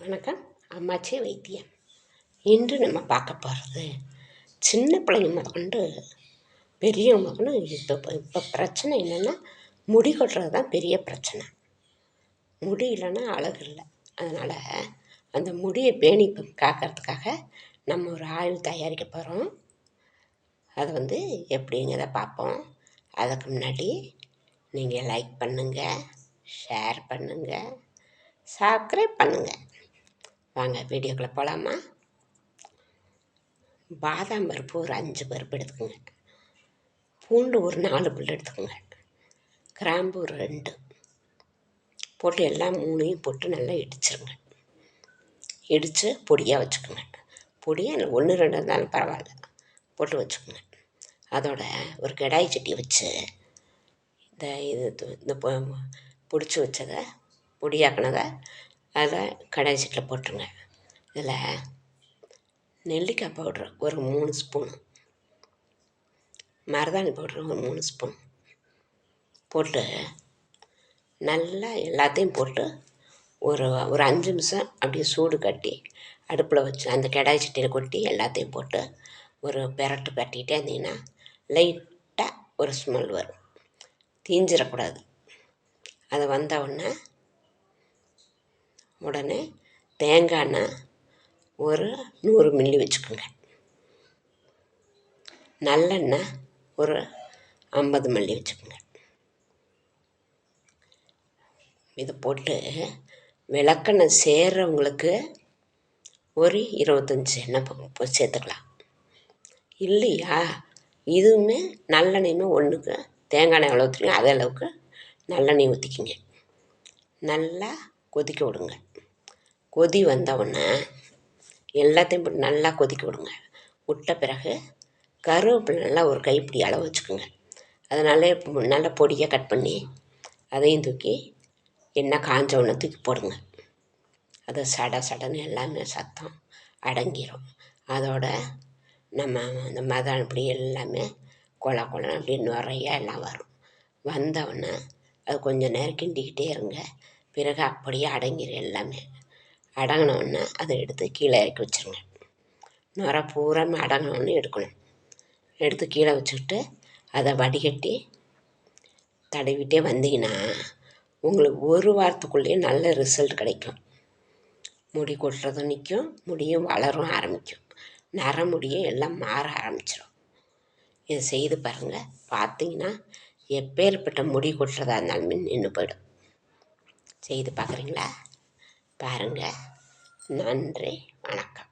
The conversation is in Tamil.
வணக்கம். அம்மாச்சி வைத்தியம். இன்று நம்ம பார்க்க போகிறது சின்ன பிள்ளைங்க முதற்கொண்டு பெரியவங்க முதற்கொண்டு இப்போ இப்போ பிரச்சனை என்னென்னா முடி கொட்டுறது தான் பெரிய பிரச்சனை. முடி இல்லைன்னா அழகு இல்லை. அதனால் அந்த முடியை பேணி காக்கிறதுக்காக நம்ம ஒரு ஆயில் தயாரிக்க போகிறோம் அதை வந்து எப்படிங்கிறத பார்ப்போம். அதுக்கு முன்னாடி நீங்கள் லைக் பண்ணுங்கள் ஷேர் பண்ணுங்கள் சப்ஸ்கிரைப் பண்ணுங்கள் வாங்க வீடியோக்குள்ளே போகலாமா பாதாம் பருப்பு ஒரு அஞ்சு பருப்பு எடுத்துக்கோங்க. பூண்டு ஒரு நாலு புல் எடுத்துக்கோங்க. கிராம்பு ஒரு ரெண்டு. போட்டு எல்லாம் மூணையும் போட்டு நல்லா இடிச்சிருங்க. இடித்து பொடியாக வச்சுக்கோங்க. பொடியாக ஒன்று ரெண்டு இருந்தாலும் பரவாயில்ல. போட்டு வச்சுக்கோங்க. அதோட ஒரு கடாய் சட்டி வச்சு இந்த இது இந்த பிடிச்சி வச்சதை பொடியாக்கினதை அதை கடாய் சட்டியில் போட்டுருங்க. இதில் நெல்லிக்காய் பவுட்ரு ஒரு மூணு ஸ்பூன். மருதாணி பவுட்ரு ஒரு மூணு ஸ்பூன். போட்டு நல்லா எல்லாத்தையும் போட்டு ஒரு ஒரு அஞ்சு நிமிஷம் அப்படியே சூடு கட்டி அடுப்பில் வச்சு அந்த கடாய் சட்டியில் கொட்டி எல்லாத்தையும் போட்டு ஒரு பெரட்டு பரட்டிக்கிட்டே இருந்தீங்கன்னா லைட்டாக ஒரு ஸ்மெல் வரும். தீஞ்சிடக்கூடாது. அது வந்த உடனே உடனே தேங்காய் எண்ணெய் ஒரு நூறு மில்லி வச்சுக்கோங்க. நல்லெண்ணெய் ஒரு ஐம்பது மில்லி வச்சுக்கோங்க. இதை போட்டு விளக்கெண்ணெய் சேர்றவங்களுக்கு ஒரு இருபத்தஞ்சி எண்ணெய் சேர்த்துக்கலாம். இல்லையா? இதுவுமே நல்லெண்ணெயுமே ஒன்றுக்கு தேங்காய் எண்ணெய் எவ்வளோ ஊற்றுறீங்க அதே அளவுக்கு நல்லெண்ணெய் ஊற்றிக்கிங்க நல்லா கொதிக்க விடுங்க. கொதி வந்தவுடனே எல்லாத்தையும் போட்டு நல்லா கொதிக்க விடுங்க. விட்ட பிறகு கருவேப்பிலை நல்லா ஒரு கைப்பிடி அளவு வச்சுக்கோங்க. அதனால் நல்லா பொடியாக கட் பண்ணி அதையும் தூக்கி எண்ணெய் காஞ்ச உடனே தூக்கி போடுங்க. அது சட சடன்னு எல்லாமே சத்தம் அடங்கிடும் அதோட நம்ம இந்த மதம் இப்படி எல்லாமே கொல கொலன்னு அப்படி நிறையா எல்லாம் வரும் வந்தவுடனே அது கொஞ்சம் நேரம் கிண்டிக்கிட்டே இருங்க. பிறகு அப்படியே அடங்கிடும் எல்லாமே. அடங்கினோடனே அதை எடுத்து கீழே இறக்கி வச்சுருங்க. நுர பூரா அடங்கினோடனே எடுக்கணும். எடுத்து கீழே வச்சுக்கிட்டு அதை வடிகட்டி தடவிட்டே வந்தீங்கன்னா உங்களுக்கு ஒரு வாரத்துக்குள்ளேயே நல்ல ரிசல்ட் கிடைக்கும். முடி கொட்டுறதும் நிற்கும் முடியும் வளரும் ஆரம்பிக்கும். நரமுடியும் எல்லாம் மாற ஆரம்பிச்சிடும். இதை செய்து பாருங்கள் பார்த்தீங்கன்னா எப்பேற்பட்ட முடி கொட்டுறதா இருந்தாலுமே நின்று போயிடும். செய்து பார்க்குறீங்களா? பாருங்கள் நன்றி. வணக்கம்.